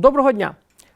Доброго дня!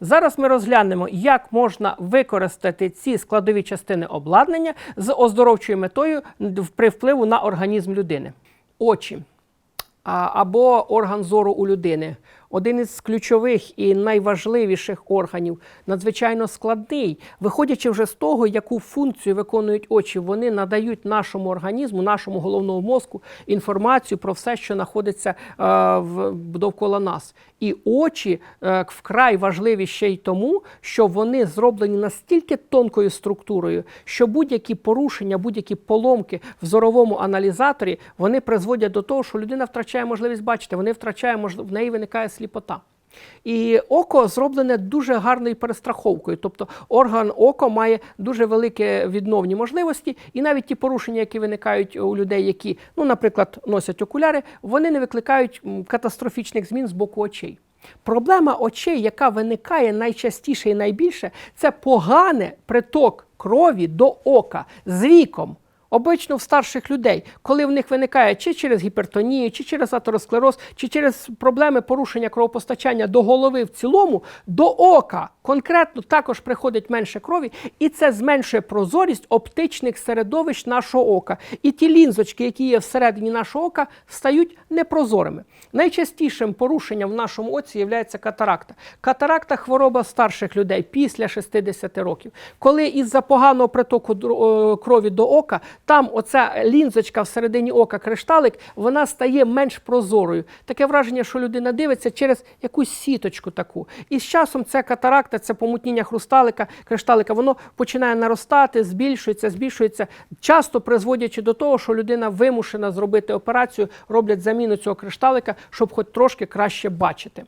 Зараз ми розглянемо, як можна використати ці складові частини обладнання з оздоровчою метою при впливу на організм людини. Очі або орган зору у людини. Один із ключових і найважливіших органів, надзвичайно складний, виходячи вже з того, яку функцію виконують очі, вони надають нашому організму, нашому головному мозку інформацію про все, що знаходиться е, довкола нас. І очі е, вкрай важливі ще й тому, що вони зроблені настільки тонкою структурою, що будь-які порушення, будь-які поломки в зоровому аналізаторі вони призводять до того, що людина втрачає можливість бачити, вони втрачає в неї виникає сліпота. І око зроблене дуже гарною перестраховкою, тобто орган око має дуже великі відновні можливості, і навіть ті порушення, які виникають у людей, які, ну, наприклад, носять окуляри, вони не викликають катастрофічних змін з боку очей. Проблема очей, яка виникає найчастіше і найбільше, це поганий приток крові до ока з віком. Обично в старших людей, коли в них виникає чи через гіпертонію, чи через атеросклероз, чи через проблеми порушення кровопостачання до голови в цілому, до ока конкретно також приходить менше крові, і це зменшує прозорість оптичних середовищ нашого ока. І ті лінзочки, які є всередині нашого ока, стають непрозорими. Найчастішим порушенням в нашому оці є катаракта. Катаракта хвороба старших людей після 60 років, коли із-за поганого притоку крові до ока. Там оця лінзочка всередині ока, кришталик, вона стає менш прозорою. Таке враження, що людина дивиться через якусь сіточку таку. І з часом це катаракта, це помутніння хрусталика, кришталика, воно починає наростати, збільшується, збільшується, часто призводячи до того, що людина вимушена зробити операцію, роблять заміну цього кришталика, щоб хоч трошки краще бачити.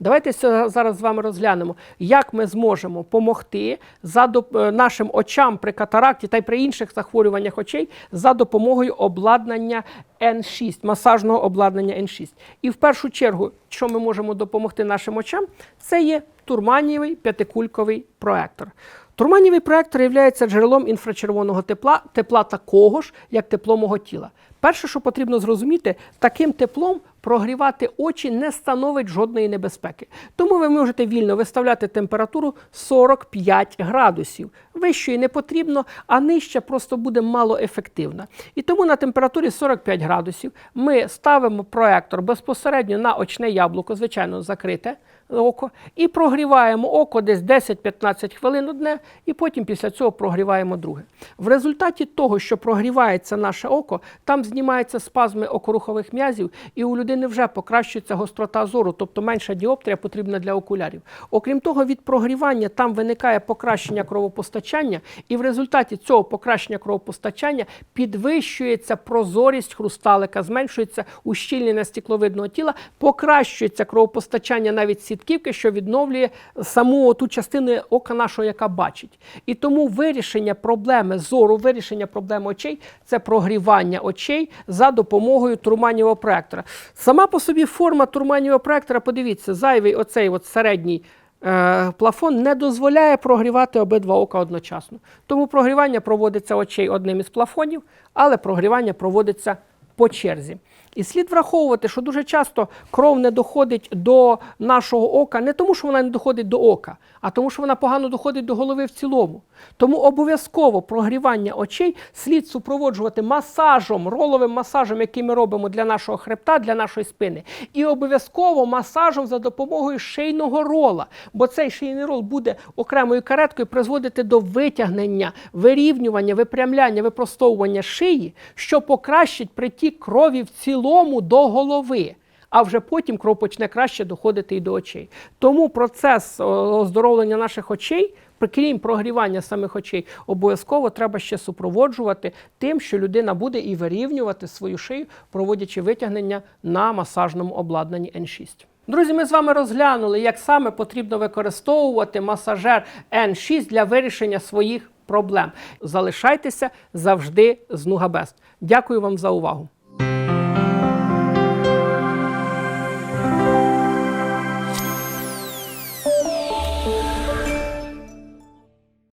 Давайте зараз з вами розглянемо, як ми зможемо допомогти за нашим очам при катаракті та й при інших захворюваннях очей за допомогою обладнання N6, масажного обладнання N6. І в першу чергу, що ми можемо допомогти нашим очам, це є турманієвий п'ятикульковий проектор. Турманієвий проектор є джерелом інфрачервоного тепла, тепла такого ж, як тепло мого тіла. Перше, що потрібно зрозуміти, таким теплом прогрівати очі не становить жодної небезпеки. Тому ви можете вільно виставляти температуру 45 градусів. Вищої не потрібно, а нижча просто буде малоефективна. І тому на температурі 45 градусів ми ставимо проектор безпосередньо на очне яблуко, звичайно, закрите око, і прогріваємо око десь 10-15 хвилин одне, і потім після цього прогріваємо друге. В результаті того, що прогрівається наше око, там знімаються спазми окорухових м'язів, і у людини вже покращується гострота зору, тобто менша діоптрія потрібна для окулярів. Окрім того, від прогрівання там виникає покращення кровопостачання, і в результаті цього покращення кровопостачання підвищується прозорість хрусталика, зменшується ущільнення стекловидного тіла, покращується кровопостачання навіть сітківки, що відновлює саму ту частину ока нашого, яка бачить. І тому вирішення проблеми зору, вирішення проблеми очей це прогрівання очей за допомогою турманівого проектора. Сама по собі форма турманівого проектора, подивіться, зайвий оцей от середній. Е, плафон не дозволяє прогрівати обидва ока одночасно. Тому прогрівання проводиться очей одним із плафонів, але прогрівання проводиться по черзі. І слід враховувати, що дуже часто кров не доходить до нашого ока, не тому, що вона не доходить до ока, а тому, що вона погано доходить до голови в цілому. Тому обов'язково прогрівання очей слід супроводжувати масажем, роловим масажем, який ми робимо для нашого хребта, для нашої спини. І обов'язково масажем за допомогою шийного рола. Бо цей шийний рол буде окремою кареткою призводити до витягнення, вирівнювання, випрямляння, випростовування шиї, що покращить притік крові в цілому до голови а вже потім кров почне краще доходити і до очей. Тому процес оздоровлення наших очей, крім прогрівання самих очей, обов'язково треба ще супроводжувати тим, що людина буде і вирівнювати свою шию, проводячи витягнення на масажному обладнанні N6. Друзі, ми з вами розглянули, як саме потрібно використовувати масажер N6 для вирішення своїх проблем. Залишайтеся завжди з Нугабест. Дякую вам за увагу.